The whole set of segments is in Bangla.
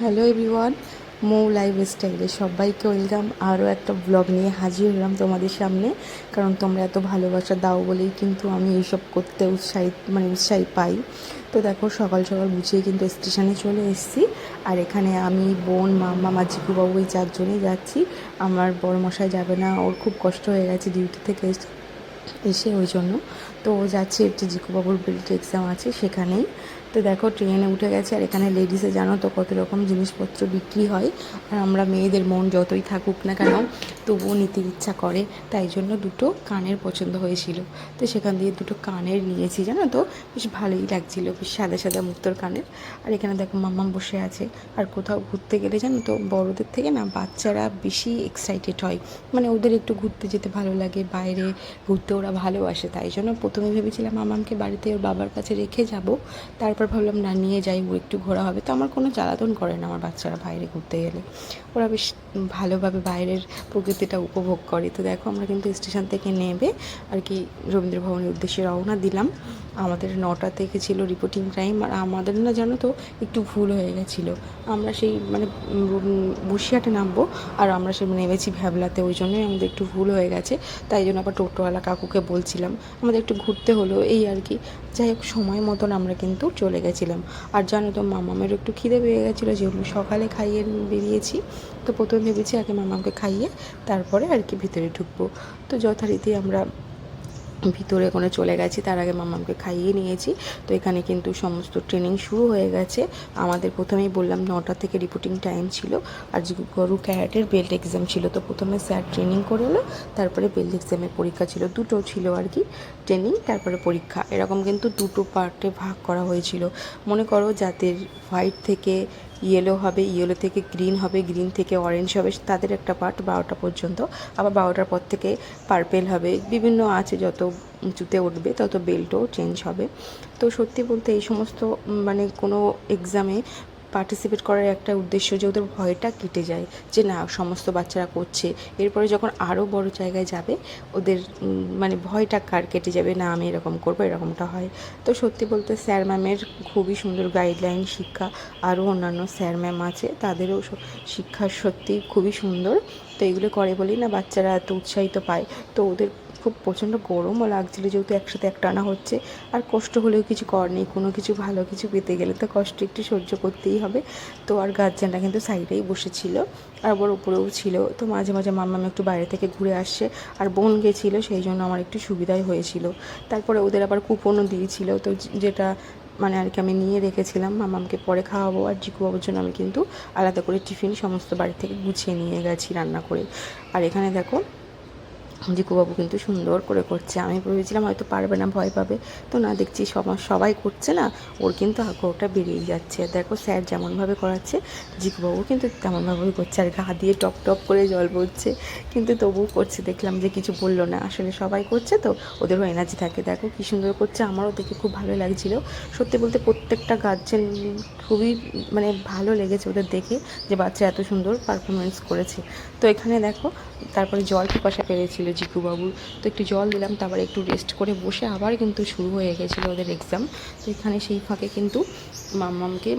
হ্যালো এভরিওয়ান, মৌ লাইফ স্টাইলে সবাইকে ওয়েলকাম। আরও একটা ব্লগ নিয়ে হাজির হলাম তোমাদের সামনে। কারণ তোমরা এত ভালোবাসা দাও বলেই কিন্তু আমি এইসব করতে উৎসাহিত মানে উৎসাহী পাই। তো দেখো, সকাল সকাল গুছিয়ে কিন্তু স্টেশনে চলে এসেছি। আর এখানে আমি, বোন মাম্মা মা, জিকুবাবু, এই চারজনেই যাচ্ছি। আমার বড় মশাই যাবে না, ওর খুব কষ্ট হয়ে গেছে, ডিউটি থেকে এসে এসে ওই জন্য। তো ও যাচ্ছে, একটি জিকুবাবুর বিল্ড এক্সাম আছে সেখানেই। তো দেখো ট্রেনে উঠে গেছে আর এখানে লেডিসে জানো তো কত রকম জিনিসপত্র বিক্রি হয়। আর আমরা মেয়েদের মন যতই থাকুক না কেন, তবুও নিতে ইচ্ছা করে। তাই জন্য দুটো কানের পছন্দ হয়েছিল। তো সেখান দিয়ে দুটো কানের নিয়েছি, জানো তো? বেশ ভালোই লাগছিল, বেশ সাদা সাদা মুক্তোর কানের। আর এখানে দেখো, মাম্মাম বসে আছে। আর কোথাও ঘুরতে গেলে জানো তো, বড়দের থেকে না বাচ্চারা বেশি এক্সাইটেড হয়। মানে ওদের একটু ঘুরতে যেতে ভালো লাগে, বাইরে ঘুরতে ওরা ভালোবাসে। তাই জন্য প্রথমে ভেবেছিলাম মামামকে বাড়িতে ওর বাবার কাছে রেখে যাব। তারপর ভাবলাম, না, নিয়ে যাই একটু ঘোরা হবে। তো আমার কোনো জ্বালাতন করে না আমার বাচ্চারা বাইরে ঘুরতে গেলে। ওরা বেশ ভালোভাবে বাইরের প্রকৃতিটা উপভোগ করে। তো দেখো, আমরা কিন্তু স্টেশন থেকে নেবে আর কি রবীন্দ্র ভবনের উদ্দেশ্যে রওনা দিলাম। আমাদের নটা থেকে ছিল রিপোর্টিং টাইম আর আমাদের না জানো তো একটু ভুল হয়ে গেছিল। আমরা সেই মানে বসিরহাটে নামবো আর আমরা সে নেমেছি ভ্যাবলাতে, ওই জন্যই আমাদের একটু ভুল হয়ে গেছে। তাই জন্য আবার টোটোওয়ালা কাকুকে বলছিলাম, আমাদের একটু ঘুরতে হলো এই আর কি। যাই হোক, সময় মতন আমরা কিন্তু চলে গেছিলাম। আর জানো তো মামামের একটু খিদে পেয়ে গেছিল, যেহেতু সকালে খাইয়ে বেরিয়েছি। তো প্রথমে ভেবেছি আগে মামাকে খাইয়ে তারপরে আর কি ভিতরে ঢুকবো। তো যথারীতি আমরা ভিতরে কোনো চলে গেছি, তার আগে মামামকে খাইয়ে নিয়েছি। তো এখানে কিন্তু সমস্ত ট্রেনিং শুরু হয়ে গেছে। আমাদের প্রথমেই বললাম নটা থেকে রিপোর্টিং টাইম ছিল। আর গরু ক্যারেটের বেল্ট এক্সাম ছিল, তো প্রথমে স্যার ট্রেনিং করে এলো। তারপরে বেল্ট এক্সামের পরীক্ষা ছিল, দুটো ছিল আর কি ট্রেনিং তারপরে পরীক্ষা। এরকম কিন্তু দুটো পার্টে ভাগ করা হয়েছিল। মনে করো যাদের হোয়াইট থেকে ইয়েলো হবে ইয়েলো থেকে গ্রিন হবে গ্রিন থেকে অরেঞ্জ হবে, তাদের একটা পার্ট বারোটা পর্যন্ত। আবার বারোটার পর থেকে পার্পেল হবে। বিভিন্ন আছে, যত উঁচুতে উঠবে, তত বেল্টও চেঞ্জ হবে। তো সত্যি বলতে এই সমস্ত মানে কোনো এক্সামে পার্টিসিপেট করার একটা উদ্দেশ্য যে ওদের ভয়টা কেটে যায়, যে না, সমস্ত বাচ্চারা করছে। এরপরে যখন আরও বড় জায়গায় যাবে, ওদের মানে ভয়টা কার কেটে যাবে? না, আমি এরকম করব, এরকমটা হয়। তো সত্যি বলতে স্যার ম্যামের খুবই সুন্দর গাইডলাইন শিক্ষা আরও অন্যান্য স্যার ম্যাম আছে, তাদেরও শিক্ষা সত্যি খুবই সুন্দর। তো এগুলো করে বলেই না বাচ্চারা এত উৎসাহিত পায়। তো ওদের খুব প্রচণ্ড গরমও লাগছিল যেহেতু একসাথে একটানা হচ্ছে। আর কষ্ট হলেও কিছু কর নেই, কোনো কিছু ভালো কিছু পেতে গেলে তো কষ্ট একটু সহ্য করতেই হবে। তো আর গার্জেনরা কিন্তু সাইডেই বসেছিল, আর আবার উপরেও ছিল। তো মাঝে মাঝে মাম্মাম একটু বাইরে থেকে ঘুরে আসছে, আর বোন গেছিল, সেই জন্য আমার একটু সুবিধাই হয়েছিল। তারপরে ওদের আবার কুপনও দিয়েছিল, তো যেটা মানে আর কি আমি নিয়ে রেখেছিলাম, মামামকে পরে খাওয়াবো আর জিকু বাবুর জন্য আমি কিন্তু আলাদা করে টিফিন সমস্ত বাড়ি থেকে গুছিয়ে নিয়ে গেছি রান্না করে। আর এখানে দেখো জিকুবাবু কিন্তু সুন্দর করে করছে। আমি ভেবেছিলাম হয়তো পারবে না, ভয় পাবে। তো না, দেখছি সবাই সবাই করছে না, ওর কিন্তু আগ্রহটা বেরিয়ে যাচ্ছে। দেখো স্যার যেমনভাবে করাচ্ছে, জিকুবাবু কিন্তু তেমনভাবেই করছে। আর গা দিয়ে টপ টপ করে জল পড়ছে, কিন্তু তবুও করছে। দেখলাম যে কিছু বলল না। আসলে সবাই করছে তো, ওদেরও এনার্জি থাকে। দেখো কী সুন্দর করছে, আমারও দেখে খুব ভালো লাগছিল। সত্যি বলতে প্রত্যেকটা গার্জেন খুবই মানে ভালো লেগেছে ওদের দেখে যে বাচ্চা এত সুন্দর পারফরমেন্স করেছে। তো এখানে দেখো, তারপরে জল পিপাসা পেরেছিল জিকুবাবুর তো একটু জল দিলাম, তারপরে একটু রেস্ট করে বসে আবার কিন্তু শুরু হয়ে গেছিল ওদের এক্সাম তো এখানে সেই ফাঁকে কিন্তু মামামকে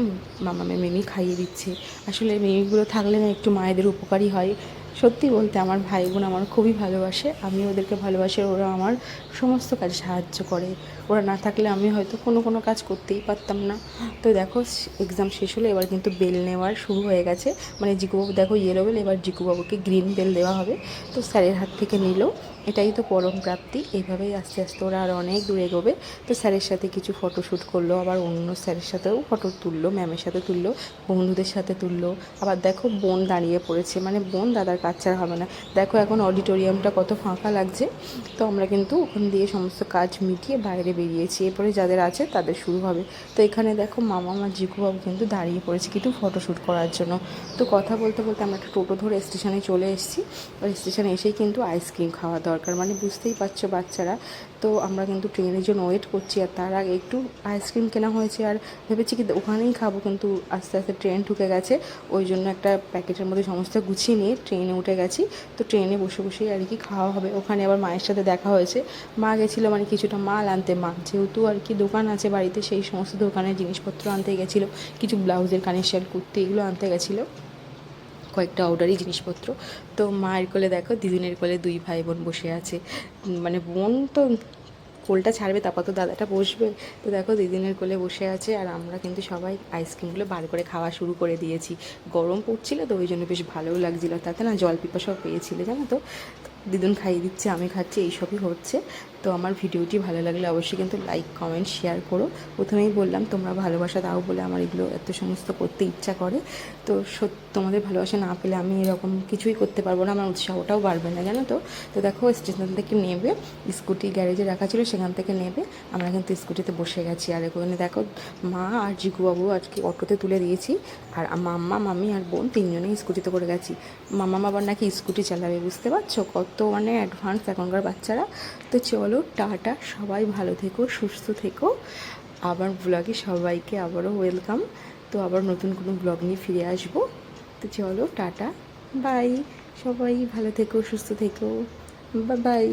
মামামে মিমি খাইয়ে দিচ্ছে। আসলে মিমিগুলো থাকলে না একটু মায়েদের উপকারই হয়। সত্যি বলতে আমার ভাই বোন আমার খুবই ভালোবাসে। আমি ওদেরকে ভালোবাসি, ওরা আমার সমস্ত কাজে সাহায্য করে। ওরা না থাকলে আমি হয়তো কোনো কোনো কাজ করতেই পারতাম না। তো দেখো এক্সাম শেষ হলে এবার কিন্তু বেল নেওয়ার শুরু হয়ে গেছে। মানে জিকুবাবু, দেখো ইয়েলো বেল এবার জিকুবাবুকে গ্রিন বেল দেওয়া হবে। তো স্যারের হাত থেকে নিল। এটাই তো পরম প্রাপ্তি। এইভাবেই আস্তে আস্তে ওরা আর অনেক দূরে এগোবে। তো স্যারের সাথে কিছু ফটোশ্যুট করল, আবার অন্য স্যারের সাথেও ফটো তুললো ম্যামের সাথে তুললো, বন্ধুদের সাথে তুললো। আবার দেখো বোন দাঁড়িয়ে পড়েছে মানে বোন দাদার ছাড়া হবে না। দেখো এখন অডিটোরিয়ামটা কত ফাঁকা লাগছে। তো আমরা কিন্তু ওখান দিয়ে সমস্ত কাজ মিটিয়ে বাইরে বেরিয়েছি। এরপরে যাদের আছে তাদের শুরু হবে। তো এখানে দেখো মামা আমার জিকুবাবু কিন্তু দাঁড়িয়ে পড়েছে কিন্তু ফটোশ্যুট করার জন্য। তো কথা বলতে বলতে আমরা একটা টোটো ধরে স্টেশনে চলে এসেছি। আর স্টেশনে এসেই কিন্তু আইসক্রিম খাওয়া দাওয়া দরকার। মানে বুঝতেই পারছ বাচ্চারা। তো আমরা কিন্তু ট্রেনের জন্য ওয়েট করছি আর তার আগে একটু আইসক্রিম কেনা হয়েছে আর ভেবেছি কি ওখানেই খাব কিন্তু আস্তে আস্তে ট্রেন ঢুকে গেছে। ওই জন্য একটা প্যাকেটের মধ্যে সমস্ত গুছিয়ে নিয়ে ট্রেনে উঠে গেছি। তো ট্রেনে বসে বসেই আর কি খাওয়া হবে। ওখানে আবার মায়ের সাথে দেখা হয়েছে। মা গেছিল মানে কিছুটা মাল আনতে। মা যেহেতু আর কি দোকান আছে বাড়িতে সেই সমস্ত দোকানের জিনিসপত্র আনতে গেছিল। কিছু ব্লাউজের কানেকশন, কুর্তি এগুলো আনতে গেছিল। কয়েকটা অর্ডারি জিনিসপত্র। তো মায়ের কোলে দেখো, দিদিনের কোলে দুই ভাই বোন বসে আছে। মানে বোন তো কোলটা ছাড়বে, তারপর তো দাদাটা বসবে। তো দেখো দিদিনের কোলে বসে আছে আর আমরা কিন্তু সবাই আইসক্রিমগুলো বার করে খাওয়া শুরু করে দিয়েছি। গরম পড়ছিল তো ওই জন্য বেশ ভালোও লাগছিল। তাতে না জল পিপাসাও পেয়েছিলে, জানো তো দিদুন খাইয়ে দিচ্ছে, আমি খাচ্ছি, এইসবই হচ্ছে। তো আমার ভিডিওটি ভালো লাগলে অবশ্যই কিন্তু লাইক, কমেন্ট, শেয়ার করো। প্রথমেই বললাম, তোমরা ভালোবাসা দাও বলে আমার এগুলো এত সমস্ত করতে ইচ্ছা করে। তো সত্যি তোমাদের ভালোবাসা না পেলে আমি এরকম কিছুই করতে পারব না, আমার উৎসাহটাও বাড়বে না, জানো তো? তো দেখো, স্টেশন থেকে নেবে, স্কুটি গ্যারেজে রাখা ছিল, সেখান থেকে নেবে। আমরা কিন্তু স্কুটিতে বসে গেছি। আর ওখানে দেখো, মা আর জিগুবাবু আজকে অটোতে তুলে দিয়েছি। আর মাম্মা মামি আর বোন তিনজনেই স্কুটিতে করে গেছি। মাম্মা আবার নাকি স্কুটি চালাবে, বুঝতে পারছ? কত মানে অ্যাডভান্স এখনকার বাচ্চারা। তো চলো, টাটা, সবাই ভালো থেকো, সুস্থ থেকো। আবার ব্লগে সবাইকে আবারও ওয়েলকাম তো আবার নতুন কোনো ব্লগ নিয়ে ফিরে আসব। তো চলো, টাটা বাই সবাই ভালো থেকো, সুস্থ থেকো। বাই